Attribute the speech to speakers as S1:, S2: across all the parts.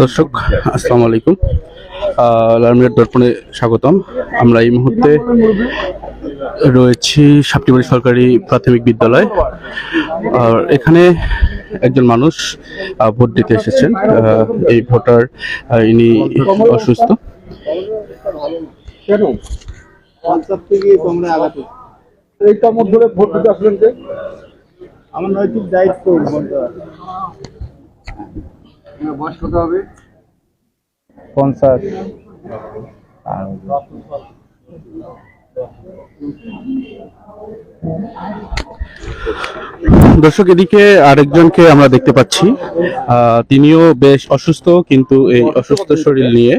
S1: দর্শক আসসালামু আলাইকুম। লালমিয়ার দর্পণে স্বাগতম। আমরা এই মুহূর্তে রয়েছি সাপ্তিবাড়ি সরকারি প্রাথমিক বিদ্যালয়। আর এখানে একজন মানুষ ভোট দিতে এসেছেন। এই ভোটার ইনি অসুস্থ।
S2: এইটা মধ্যে ভোট দিতে আসলেন যে আমার নৈতিক দায়িত্ব বলতে বয়স কত হবে? পঞ্চাশ।
S1: দর্শক এদিকে আরেকজনকে আমরা দেখতে পাচ্ছি। আহ, তিনিও বেশ অসুস্থ কিন্তু এই অসুস্থ শরীর নিয়ে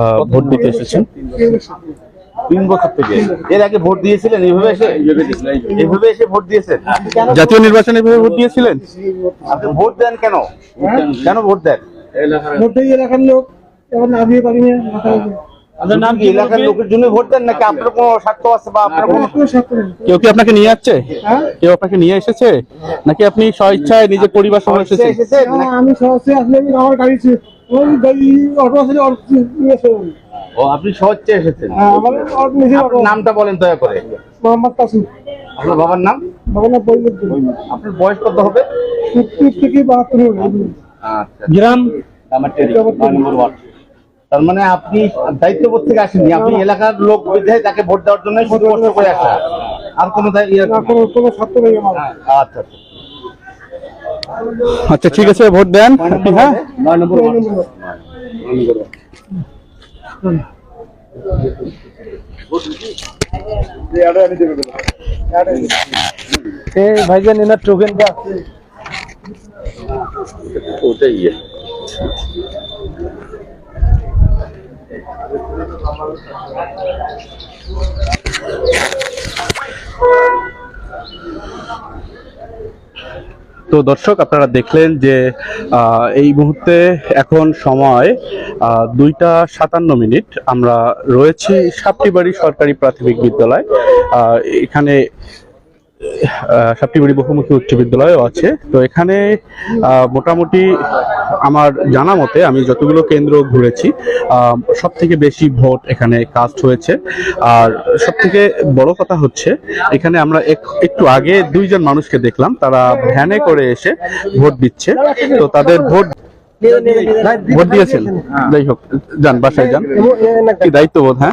S1: আহ, ভোট দিতে এসেছেন।
S2: তিন বছর থেকে। এর আগে ভোট দিয়েছিলেন এইভাবে এসে এইভাবে এসে ভোট দিয়েছেন?
S1: জাতীয় নির্বাচনে এভাবে ভোট দিয়েছিলেন?
S2: আপনি ভোট দেন কেন? কেন ভোট দেন?
S3: মধ্যে এলাকার লোক এখন না দিয়ে পারি না
S2: আপনার নাম কি? এলাকার লোকের জন্য ভোট দেন নাকি? আপনার কোনো স্বার্থ আছে বা আপনার কোনো
S3: কোনো স্বার্থ নেই।
S1: কেউ কি আপনাকে নিয়ে যাচ্ছে
S3: হ্যাঁ?
S1: কেউ আপনাকে নিয়ে এসেছে? নাকি আপনি স্বইচ্ছায় নিজের পরিবার সহ এসেছেন?
S3: হ্যাঁ, আমি সহজে আসলে আমার গাড়ি।
S2: ও আপনি সহজে এসেছেন?
S3: হ্যাঁ,
S2: নামটা বলেন দয়া করে।
S3: মোহাম্মদ কাসিম।
S2: আপনার বাবার নাম?
S3: বাবা বইয়ের জন্য
S2: আপনার বয়স কত হবে?
S3: সত্তর থেকে বাহাত্তর হবে। গ্রাম
S2: তার মানে আপনি দায়িত্ববোধ থেকে আসেননি আপনি এলাকার লোক বিধায় তাকে ভোট দেওয়ার জন্য শুধু কষ্ট করে আসা। আর কোনো ইয়ে-
S3: কোনো নেই
S2: আচ্ছা আচ্ছা।
S1: আচ্ছা ঠিক আছে ভোট দেন। হ্যাঁ?
S3: এই ভাইজান এনার টোকেনটা আছে।
S2: ওটাই ইয়ে।
S1: তো দর্শক, আপনারা দেখলেন যে এই মুহূর্তে এখন সময় দুইটা সাতান্ন মিনিট আমরা রয়েছি সাপ্তিবাড়ি সরকারি প্রাথমিক বিদ্যালয় এখানে সাপ্তিবাড়ি বহুমুখী উচ্চ বিদ্যালয়ও আছে। তো এখানে মোটামুটি আমার জানা মতে আমি যতগুলো কেন্দ্র ঘুরেছি সব থেকে বেশি ভোট এখানে কাস্ট হয়েছে। আর সব থেকে বড় কথা হচ্ছে, এখানে আমরা এক- একটু আগে দুইজন মানুষকে দেখলাম, তারা ভ্যানে করে এসে ভোট দিচ্ছে। তো তাদের ভোট ভোট দিয়েছেন? যাই হোক, যান, বাসায় যান। কি দায়িত্ববোধ হ্যাঁ?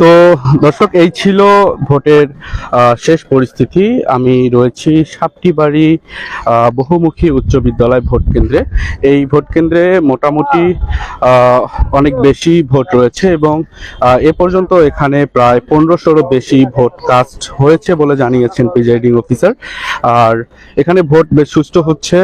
S3: তো।
S1: দর্শক, এই ছিল ভোটের শেষ পরিস্থিতি। আমি রয়েছি সাপটিবাড়ি বহুমুখী উচ্চ বিদ্যালয় ভোট কেন্দ্রে। এই ভোট কেন্দ্রে মোটামুটি অনেক বেশি ভোট রয়েছে এবং এ পর্যন্ত এখানে প্রায় পনেরোশোরও বেশি ভোট কাস্ট হয়েছে বলে জানিয়েছেন প্রিজাইডিং অফিসার। আর এখানে ভোট বেশ সুষ্ঠু হচ্ছে।